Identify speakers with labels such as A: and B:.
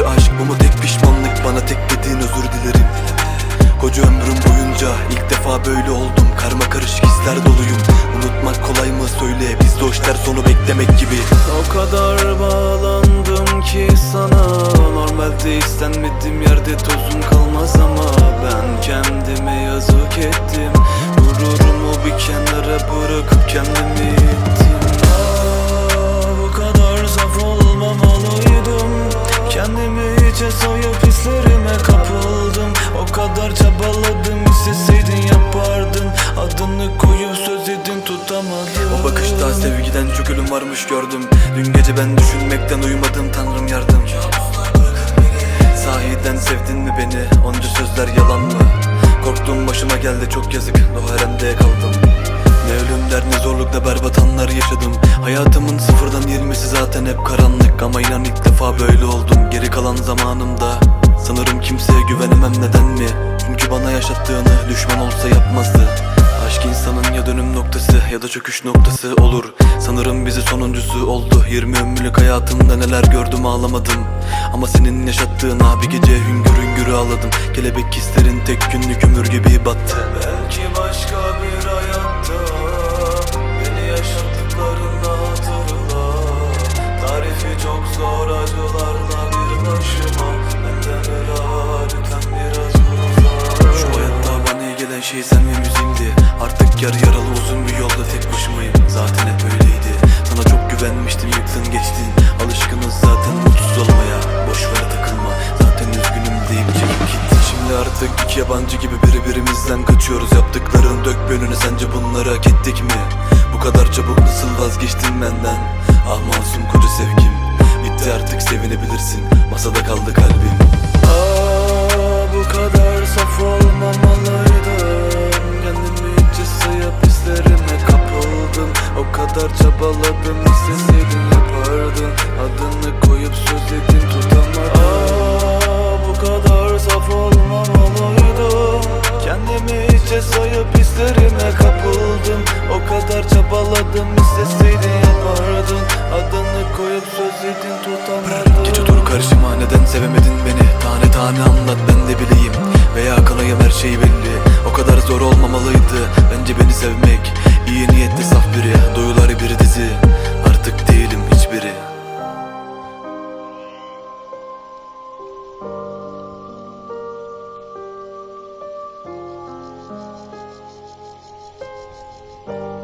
A: Koca aşk. Bu mu tek pişmanlık? Bana tek dediğin özür dilerim. Koca ömrüm boyunca ilk defa böyle oldum. Karma karışık hisler doluyum. Unutmak kolay mı? Söyle Bizde o işler sonu beklemek gibi.
B: O kadar bağlandım ki sana. Normalde istenmediğim yerde tozum kalmaz ama Ben kendime yazık ettim. Gururumu bir kenara bırakıp kendimi Soyup hislerime kapıldım. O kadar çabaladım isteseydin yapardın. Adını koyup söz edin tutamadım.
A: O bakışta sevgiden çok ölüm varmış gördüm. Dün gece ben düşünmekten uyumadım tanrım yardım. Sahiden sevdin mi beni? Onca sözler yalan mı? Korktuğum başıma geldi çok yazık. O haremde kaldım Ne ölümler ne zorlukla berbat anlar yaşadım. Hayatımın sıfırdan yirmisi zaten hep karanlık. Ama inan ilk defa böyle oldum. Geri kalan zamanımda Sanırım kimseye güvenemem. Neden mi? Çünkü bana yaşattığını düşman olsa yapmazdı. Aşk insanın ya dönüm noktası ya da çöküş noktası olur. Sanırım bizi sonuncusu oldu. 20 ömürlük hayatımda neler gördüm ağlamadım. Ama senin yaşattığına bir gece hüngür hüngür ağladım. Kelebek hislerin tek günlük ömür gibi battı.
B: Belki başka
A: şey sen ve müziğimdi Artık yarı yaralı uzun bir yolda tek başımayım. Zaten hep öyleydi. Sana çok güvenmiştim yıktın geçtin. Alışkınız zaten mutsuz olmaya. Boş ver takılma. Zaten üzgünüm deyip çekip gittin. Şimdi artık iki yabancı gibi birbirimizden kaçıyoruz. Yaptıkların dök önüne sence bunları hak ettik mi? Bu kadar çabuk nasıl vazgeçtin benden? Ah masum koca sevgim. Bitti artık sevinebilirsin. Masada kaldı kalbim.
B: Aa, bu kadar saf olmamalıydım kadar çabaladım isteseydin yapardın Adını koyup söz edin tutamadım. Aa, bu kadar saf olmamalıydım Kendimi içe sayıp hislerime kapıldım. O kadar çabaladım isteseydin yapardın Adını koyup söz edin tutamadım.
A: Gece dur karşıma neden sevemedin beni? Tane tane anlat ben de bileyim. Veya kanayım her şey belli. O kadar zor olmamalıydı Bence beni sevmek Bye.